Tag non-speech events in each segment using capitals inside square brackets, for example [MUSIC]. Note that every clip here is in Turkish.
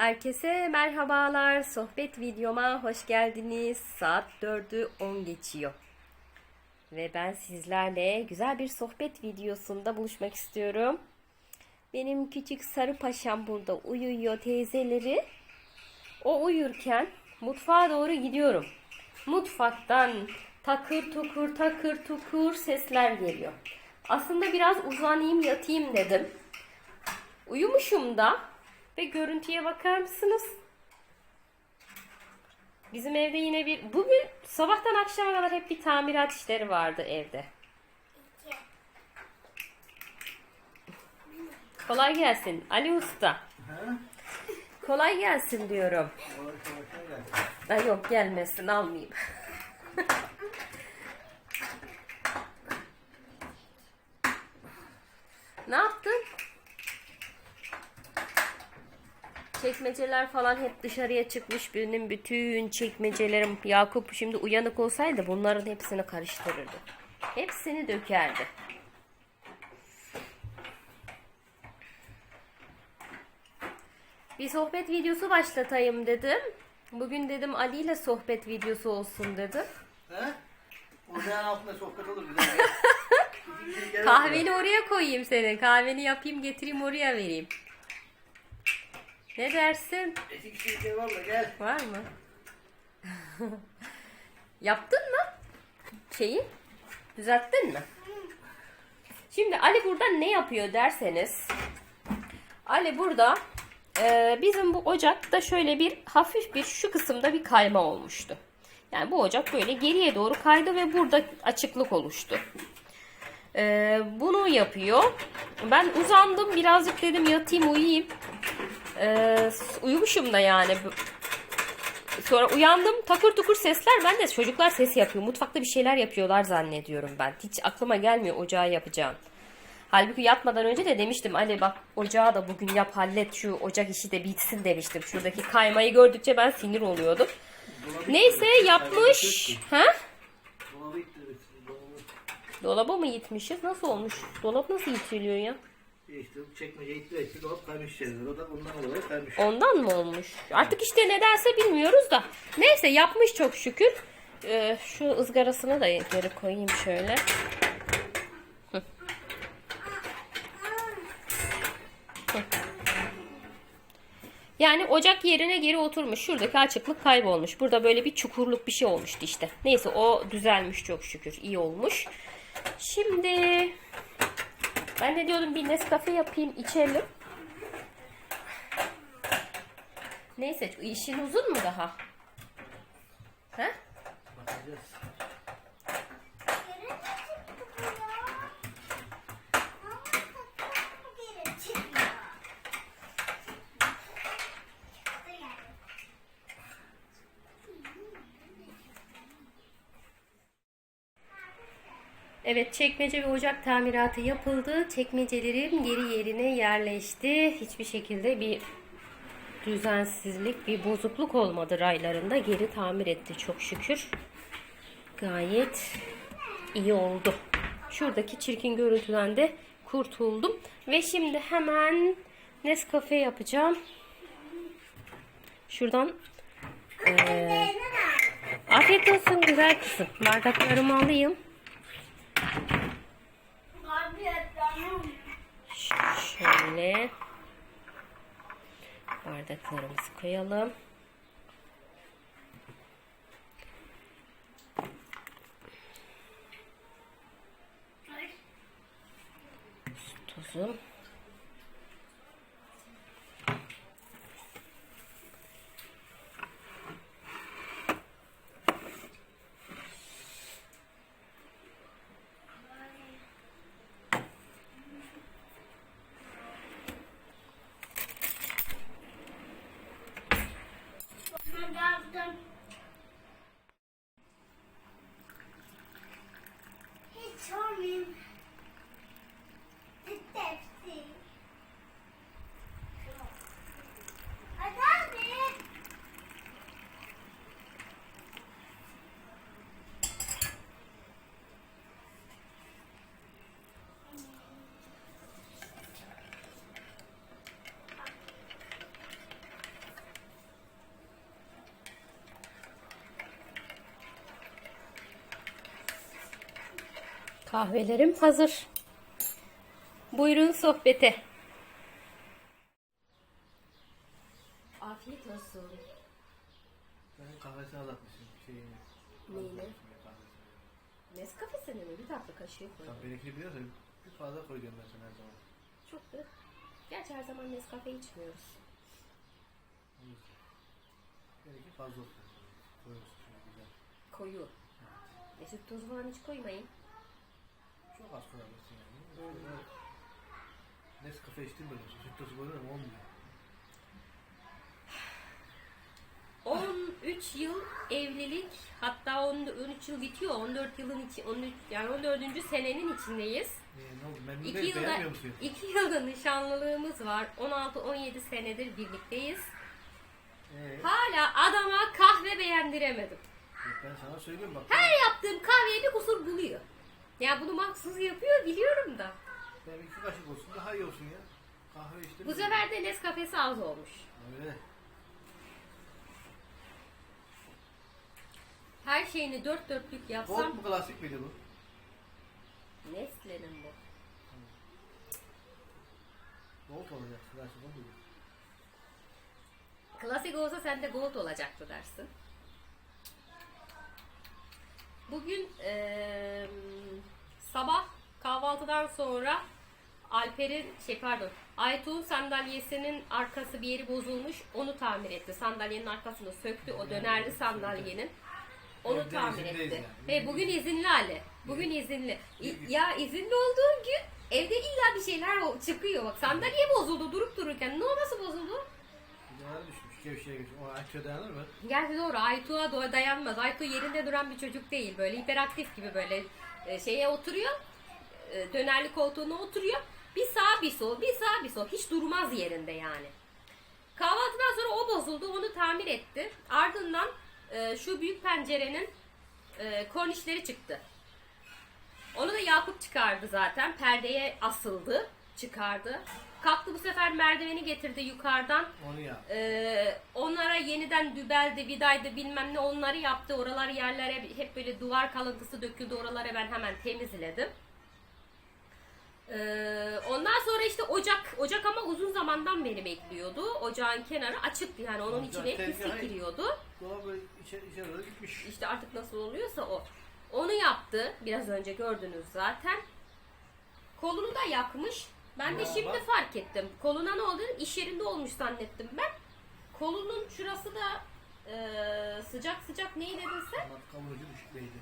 Herkese merhabalar. Sohbet videoma hoş geldiniz. Saat 4'ü 10 geçiyor. Ve ben sizlerle güzel bir sohbet videosunda buluşmak istiyorum. Benim küçük sarı paşam burada uyuyor teyzeleri. O uyurken mutfağa doğru gidiyorum. Mutfaktan takır tukur takır tukur sesler geliyor. Aslında biraz uzanayım yatayım dedim. Uyumuşum da ve görüntüye bakar mısınız? Bizim evde yine bir bugün sabahtan akşama kadar hep bir tamirat işleri vardı evde. Kolay gelsin Ali Usta. Kolay gelsin diyorum. Ha, yok gelmesin almayayım. [LAUGHS] ne yaptın? Çekmeceler falan hep dışarıya çıkmış. Benim bütün çekmecelerim Yakup şimdi uyanık olsaydı bunların hepsini karıştırırdı. Hepsini dökerdi. Bir sohbet videosu başlatayım dedim. Bugün dedim Ali ile sohbet videosu olsun dedim. He? Ocağın altında sohbet olur güzel. [LAUGHS] Gelir Kahveni oraya koyayım senin. Kahveni yapayım getireyim oraya vereyim. Ne dersin? İki kişi gel valla gel. Var mı? [LAUGHS] Yaptın mı? Şeyi? Düzelttin mi? Şimdi Ali burada ne yapıyor derseniz. Ali burada e, bizim bu ocakta şöyle bir hafif bir şu kısımda bir kayma olmuştu. Yani bu ocak böyle geriye doğru kaydı ve burada açıklık oluştu. E, bunu yapıyor. Ben uzandım birazcık dedim yatayım uyuyayım. E, uyumuşum da yani. Sonra uyandım takır tukur sesler. Ben de çocuklar ses yapıyor. Mutfakta bir şeyler yapıyorlar zannediyorum ben. Hiç aklıma gelmiyor ocağı yapacağım. Halbuki yatmadan önce de demiştim Ali bak ocağı da bugün yap hallet şu ocak işi de bitsin demiştim. Şuradaki kaymayı gördükçe ben sinir oluyordum. Dolabı Neyse yapmış. Ha? Dolabı mı gitmişiz? Nasıl olmuş? Dolap nasıl itiliyor ya? İşte çekmece ittire ittire dolap kaymış içeride. O da ondan dolayı kaymış. Ondan mı olmuş? Artık işte nedense bilmiyoruz da. Neyse yapmış çok şükür. Ee, şu ızgarasını da geri koyayım şöyle. Hı. [LAUGHS] Hı. Yani ocak yerine geri oturmuş. Şuradaki açıklık kaybolmuş. Burada böyle bir çukurluk bir şey olmuştu işte. Neyse o düzelmiş çok şükür. İyi olmuş. Şimdi ben de diyordum bir Nescafe yapayım içelim. Neyse işin uzun mu daha? He? Bakacağız. Evet çekmece ve ocak tamiratı yapıldı. Çekmecelerim geri yerine yerleşti. Hiçbir şekilde bir düzensizlik, bir bozukluk olmadı raylarında. Geri tamir etti çok şükür. Gayet iyi oldu. Şuradaki çirkin görüntüden de kurtuldum. Ve şimdi hemen Nescafe yapacağım. Şuradan eee, afiyet olsun güzel kızım. Bardaklarımı alayım. Şöyle bardaklarımızı koyalım. Su tuzum. Hiç sormayayım. Bitti hepsi. Hadi abi. Kahvelerim hazır. Buyurun sohbete. Afiyet olsun. Ben kahvesini azaltmışım. Şeyini. Neyini? Nescafe'sini mi? Bir tatlı kaşığı koy. Tabii benimkini biliyorsun. Bir fazla koyacağım ben sana her zaman. Çok da. Gerçi her zaman Nescafe içmiyoruz. Benimki fazla olsun. Koyuyorsun güzel. Koyu. Süt tozu falan hiç koymayın. Çok az koyabilirsin yani. Şöyle Nescafe içtim böyle. Süt tozu koyuyorum olmuyor. 13 yıl evlilik hatta 10 13 yıl bitiyor 14 yılın içi 13 yani 14. senenin içindeyiz. Ee, ne oldu? Memnun 2 değil, yılda beğenmiyor musun? 2 yılda nişanlılığımız var. 16 17 senedir birlikteyiz. Ee, Hala adama kahve beğendiremedim. ben sana söylüyorum bak. Her yaptığım kahveye bir kusur buluyor. Ya bunu maksuz yapıyor biliyorum da. Benim iki kaşık olsun daha iyi olsun ya. Kahve içtim. Bu sefer de Nescafe'si az olmuş. Öyle. Her şeyini dört dörtlük Gold yapsam mu klasik miydi bu? Nestle'nin bu. Gold olacak. Klasik o muydu? Klasik olsa sende gold olacaktı dersin. Bugün eee, sabah kahvaltıdan sonra Alper'in şey pardon Aytuğ'un sandalyesinin arkası bir yeri bozulmuş onu tamir etti. Sandalyenin arkasını söktü o dönerli sandalyenin. Onu Evde tamir izindeyiz etti. yani. Ve bugün izinli Ali. Bugün izinli. İ- Ya izinli olduğum gün evde illa bir şeyler o- çıkıyor. Bak sandalye bozuldu durup dururken. Ne o nasıl bozuldu? Gideler düşmüş. Gevşeye geçmiş. O açıyor dayanır mı? Gerçi doğru Aytuğ'a do- dayanmaz. Aytuğ yerinde duran bir çocuk değil. Böyle hiperaktif gibi böyle e, şeye oturuyor. e, dönerli koltuğuna oturuyor. Bir sağ bir sol, bir sağ bir sol. Hiç durmaz yerinde yani. Kahvaltıdan sonra o bozuldu. Onu tamir etti. Ardından e, şu büyük pencerenin e, kornişleri çıktı. Onu da Yakup çıkardı zaten. Perdeye asıldı. Çıkardı. Kalktı bu sefer merdiveni getirdi yukarıdan. Onu yap. Ee, onlara yeniden dübeldi, vidaydı bilmem ne onları yaptı. Oralar yerlere hep böyle duvar kalıntısı döküldü. Oraları ben hemen temizledim. Ee, ondan sonra işte ocak, ocak ama uzun zamandan beri bekliyordu. Ocağın kenarı açıktı yani onun Ocak içine pislik tezgahı- giriyordu. Dolabı içeri, içeri doğru gitmiş. İşte artık nasıl oluyorsa o. Onu yaptı. Biraz önce gördünüz zaten. Kolunu da yakmış. Ben de şimdi bak. fark ettim. Koluna ne oldu? İş yerinde olmuş zannettim ben. Kolunun şurası da e, sıcak sıcak neyi dedin sen? Matkabın ucu düşükteydi.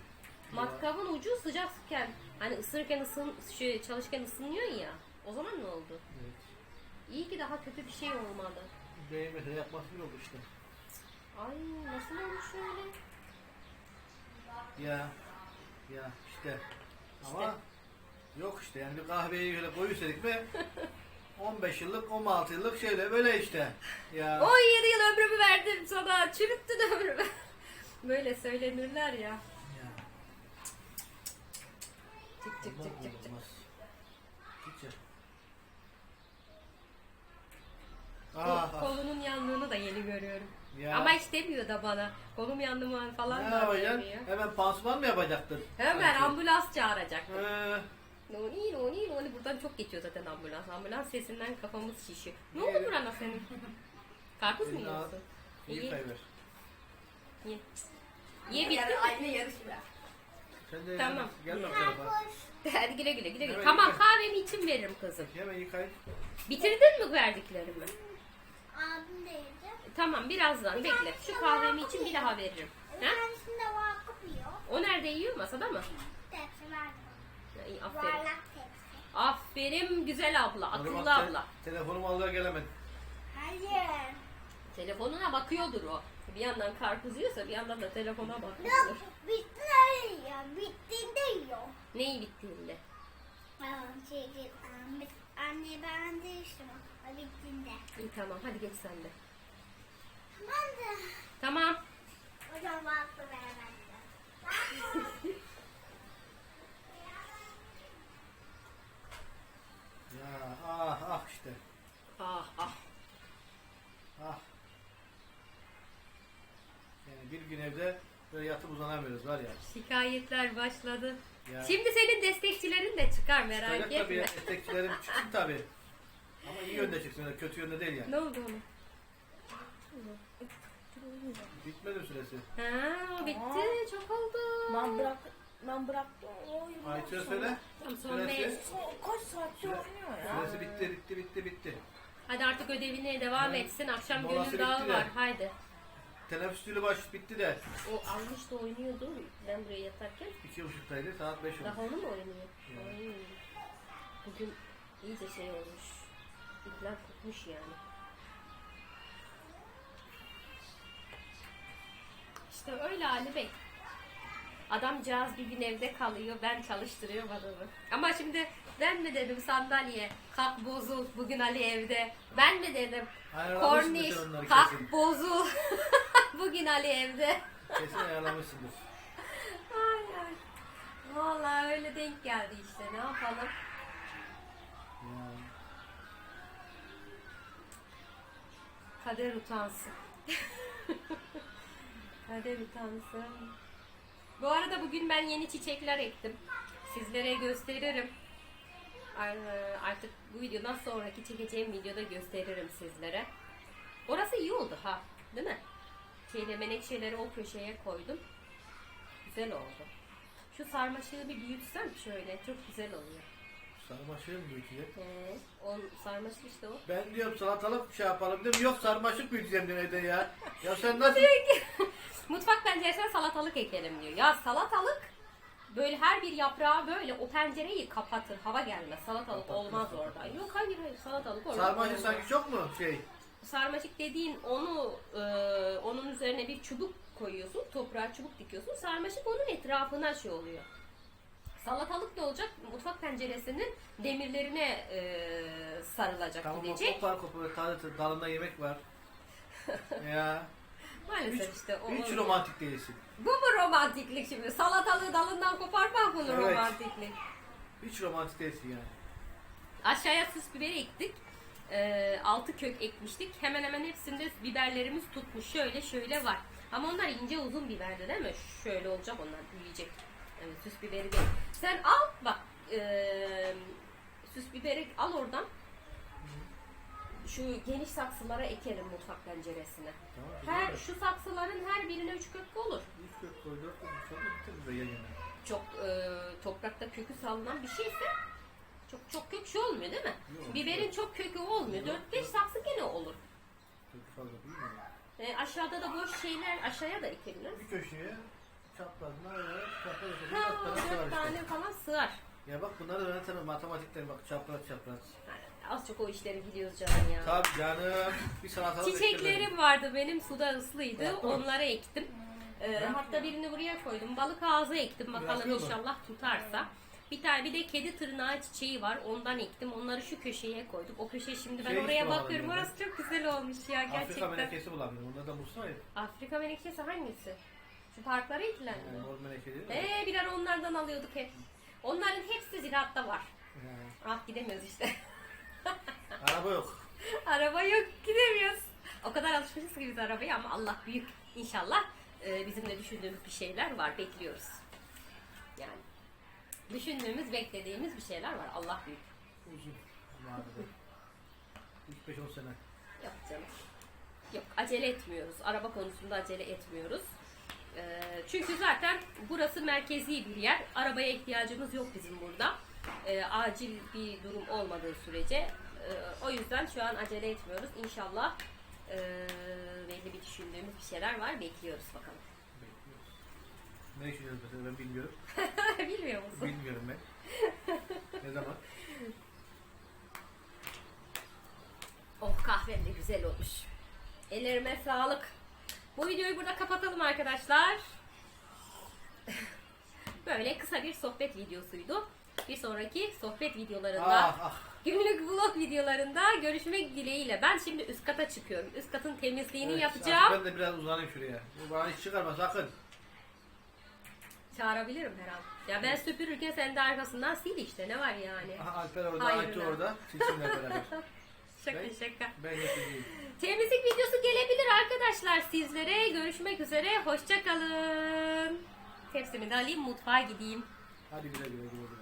Matkabın ucu sıcakken hani ısırırken ısın, şey, çalışırken ısınıyor ya. O zaman ne oldu? Evet. İyi ki daha kötü bir şey olmadı. Değmese yapması yok işte. Ay nasıl olmuş öyle? Ya. Ya işte. Ama yok işte yani bir kahveyi şöyle koyuyorsak mi 15 yıllık 16 yıllık şöyle böyle işte. Ya. 17 yıl ömrümü verdim sana. Çürüttün ömrümü. Böyle söylenirler ya. Ya. Çık Olmaz, çık çık çık. olmaz. Hiç ya. Kol- Ah, ah. kolunun yandığını da yeni görüyorum. Ya. Ama hiç demiyor da bana. Kolum yandı mı falan ne da yapacaksın? demiyor. Hemen pansuman mı yapacaktın? Hemen Sanki. ambulans çağıracak. Ee, Noni noni noni buradan çok geçiyor zaten ambulans. Ambulans sesinden kafamız şişiyor. Ne oldu burana senin? Karpuz mu yiyorsun? iyi Ye. kayver. Ye. Ye bitti mi? Aynı yarışma. Sen de Tamam. gel bak tarafa. Hadi güle güle güle güle. Evet, Tamam yıka. kahvemi için veririm kızım. Hemen yıkayın. Bitirdin mi verdiklerimi? Abim de yedi. Tamam birazdan bekle. Şu kahvemi için bir daha veririm. Bir Ha? tanesinde Vakıf yiyor. O nerede yiyor? Masada mı? İyi, aferin. Yuvarlak tepsi. Aferin güzel abla, akıllı bak, te- abla. Telefonumu alır gelemedim. Hayır. Telefonuna bakıyordur o. Bir yandan karpuz yiyorsa bir yandan da telefona Yok bakıyordur. bitti öyle yiyor. Bittiğinde yiyor. Neyi bittiğinde? Aa, Şey, şey, anne, anne ben de işte bittiğinde. İyi tamam hadi geç sen de. Ben de Tamam. o zaman vakfı veremezdim. [LAUGHS] Ya ah ah işte. Ah ah. Ah. Yani bir gün evde Böyle yatıp uzanamıyoruz var ya. Şikayetler başladı. ya. Şimdi senin destekçilerin de çıkar merak tabii ya. etme. Destekçilerim [LAUGHS] çıksın tabii. Ama iyi yönde çıksın. öyle Kötü yönde değil yani. Ne oldu ona? Bitmedi süresi. Ha, o bitti. Çok oldu. Ben bırak ben bıraktım. Oy, Ayça söyle. Tamam, son Süresi, beş. Kaç saattir oynuyor ya? süresi bitti bitti bitti bitti. Hadi artık ödevine devam etsin. Akşam Molası gönül dağı bitti de. var. Haydi. Teneffüs dili baş bitti de. O almış da oynuyordu. Ben buraya yatarken. İki buçuktaydı saat beş oldu. Daha onu mu oynuyor? Ay. Bugün iyice şey olmuş. İpler kopmuş yani. İşte öyle Ali Bey. Adamcağız bir gün evde kalıyor, ben çalıştırıyorum adamı. Ama şimdi ben mi dedim sandalye, kalk bozul, bugün Ali evde. Ben mi dedim, korniş, kalk kesin. bozul, [LAUGHS] bugün Ali evde. Kesin ayarlamışsındır. Ay ay. Vallahi öyle denk geldi işte, ne yapalım. Ya. Kader utansın. [LAUGHS] Kader utansın. Bu arada bugün ben yeni çiçekler ektim. Sizlere gösteririm. Ar- Artık bu videodan sonraki çekeceğim videoda gösteririm sizlere. Orası iyi oldu ha. Değil mi? Şeyle menekşeleri o köşeye koydum. Güzel oldu. Şu sarmaşığı bir büyütsem şöyle çok güzel oluyor. Sarmaşığı mı büyütecek? He, on sarmaşık işte o. Ben diyorum salatalık şey yapalım diyorum. Yok sarmaşık büyüteceğim evde ya. Ya sen [LAUGHS] nasıl? Mutfak penceresine salatalık ekelim diyor. Ya salatalık böyle her bir yaprağı böyle o pencereyi kapatır. Hava gelmez. Salatalık olmaz kapatır. orada. Yok hayır hayır salatalık orada. Sarmaşık olmaz. sanki çok mu şey? Sarmaşık dediğin onu e, onun üzerine bir çubuk koyuyorsun. Toprağa çubuk dikiyorsun. Sarmaşık onun etrafına şey oluyor. Salatalık ne olacak? Mutfak penceresinin demirlerine e, sarılacak Tamam gidecek. kopar kopar taze dalında yemek var. [LAUGHS] ya Maalesef hiç, işte o hiç olmuyor. romantik değilsin. Bu mu romantiklik şimdi? Salatalığı dalından koparmak bunu Evet. romantiklik. Hiç romantik değilsin yani. Aşağıya süs biberi ektik. Ee, altı kök ekmiştik. Hemen hemen hepsinde biberlerimiz tutmuş. Şöyle şöyle var. Ama onlar ince uzun biberdi değil mi? Şöyle olacak onlar büyüyecek. Evet, süs biberi değil. Sen al bak. ee, süs biberi al oradan. Şu geniş saksılara ekelim mutfak penceresine. Tamam. Her şu saksıların her birine üç kök olur. Üç kök koy, dört kök sonra çok e, toprakta kökü salınan bir şeyse çok çok kök şey olmuyor değil mi? Yok. Biberin çok kökü olmuyor. Yok. 4-5 saksı gene olur. Kökü fazla değil mi? E, aşağıda da boş şeyler aşağıya da ekebiliriz. Bir köşeye çaprazına öyle çapraz öyle Ha, dört tane sığar 4 işte. tane falan sığar. Ya bak bunları da öğretemem matematikten bak çapraz çapraz. Yani az çok o işleri biliyoruz canım ya. Tabii canım. Bir eklemedim. Çiçeklerim vardı benim suda ıslıydı. Mı? Onları ektim. E, Yaptın hatta birini buraya koydum. Balık ağzı ektim. Bakalım Yapıyor mu? inşallah tutarsa. Bir tane bir de kedi tırnağı çiçeği var. Ondan ektim. Onları şu köşeye koyduk. O köşe şimdi ben Şey oraya bulamadım bakıyorum. Orası çok güzel olmuş ya Afrika gerçekten. menekesi bulamıyorum. Onları da bulsana ya. Afrika menekşesi hangisi? Şu parklara ekilen mi? Yani değil mi? Ee birer onlardan alıyorduk hep. Onların hepsi ziraatta var. He. Ah gidemiyoruz işte. [LAUGHS] Araba yok. Araba yok gidemiyoruz. O kadar alışmışız ki biz arabaya ama Allah büyük. İnşallah e, bizim de düşündüğümüz bir şeyler var. Bekliyoruz. Yani düşündüğümüz, beklediğimiz bir şeyler var. Allah büyük. Uzun. Vardı. 3-5-10 sene. Yok canım. Yok acele etmiyoruz. Araba konusunda acele etmiyoruz. Ee, çünkü zaten burası merkezi bir yer. Arabaya ihtiyacımız yok bizim burada. Ee, acil bir durum olmadığı sürece. Ee, o yüzden şu an acele etmiyoruz. İnşallah ee, belli bir düşündüğümüz bir şeyler var. Bekliyoruz bakalım. Bekliyoruz. Ne düşünüyorsun mesela ben bilmiyorum. [LAUGHS] Bilmiyor musun? Bilmiyorum ben. [LAUGHS] ne zaman? Oh kahvem de güzel olmuş. Ellerime sağlık. Bu videoyu burada kapatalım arkadaşlar. [LAUGHS] Böyle kısa bir sohbet videosuydu. Bir sonraki sohbet videolarında, Ah ah. günlük vlog videolarında görüşmek dileğiyle. Ben şimdi üst kata çıkıyorum. Üst katın temizliğini Evet, yapacağım. Ben de biraz uzanayım şuraya. Bu Bana hiç çıkarma sakın. Çağırabilirim herhalde. Ya ben süpürürken sen de arkasından sil işte. Ne var yani? Aha, Alper orada, Aytu orada. Beraber. [LAUGHS] Şaka Ben- şaka. Ben. Temizlik videosu gelebilir arkadaşlar. sizlere görüşmek üzere. Hoşça kalın. Tepsimi de alayım mutfağa gideyim. Hadi güle güle güle güle.